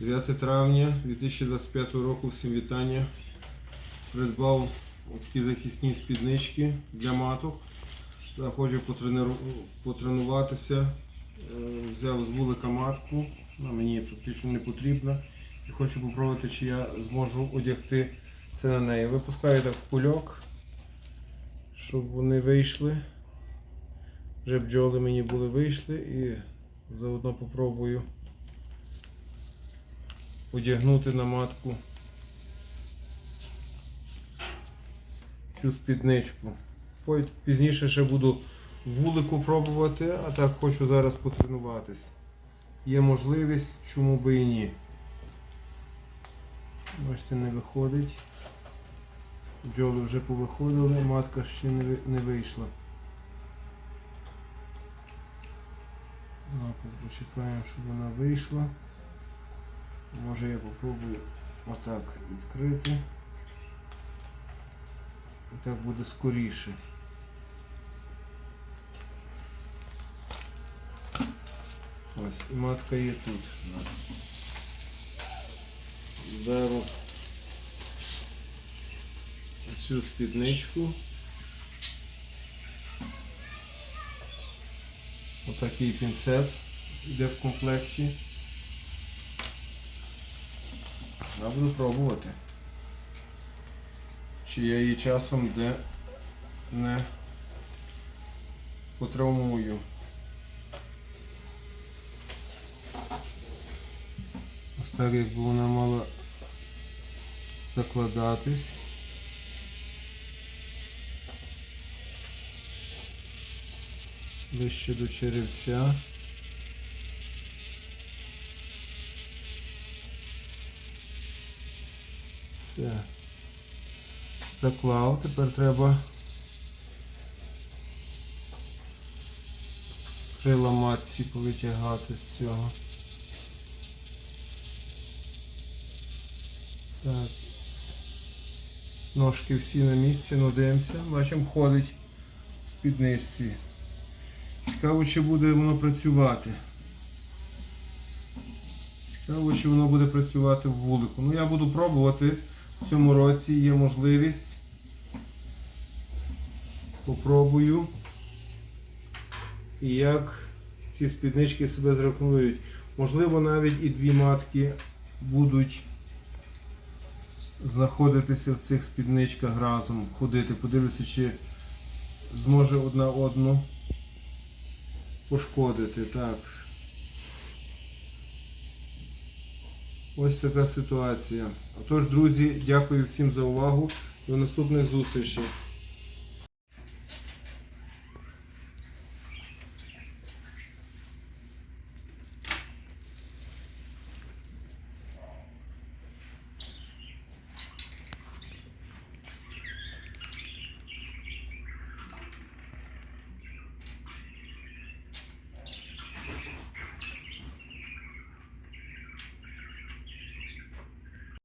9 травня 2025 року, всім вітання. Придбав такі захисні спіднички для маток. Потрениру- потренуватися. Е, Взяв з вулика матку, вона мені фактично не потрібна. І хочу спробувати, чи я зможу одягти це на неї. Випускаю так в кульок, щоб вони вийшли. Вже бджоли мені були вийшли і заодно попробую одягнути на матку цю спідничку. Пізніше ще буду вулику пробувати, а так хочу зараз потренуватись. Є можливість, чому би і ні. Бачите, не виходить. Бджоли вже повиходили, матка ще не, вийшла. Почекаємо, щоб вона вийшла. Може я попробую отак відкрити. І так буде скоріше. Ось, і матка є тут у нас. Беру цю спідничку. Отакий пінцет йде в комплекті. Я буду пробувати. Чи я її часом де не потравмую. Ось так якби вона мала закладатись. Ближче до черевця. Все. Заклав, тепер треба крила матці повитягати з цього. Так. Ножки всі на місці, ну дивимося. Бачимо, ходить в спідничці. Цікаво, чи буде воно працювати. Цікаво, чи воно буде працювати в вулику. Ну я буду пробувати. В цьому році є можливість. Попробую. Як ці спіднички себе зрекомендують. Можливо, навіть і дві матки будуть знаходитися в цих спідничках разом, ходити, подивитися, чи зможе одна одну пошкодити. Так. Ось така ситуація. Отож, друзі, дякую всім за увагу. До наступних зустрічей.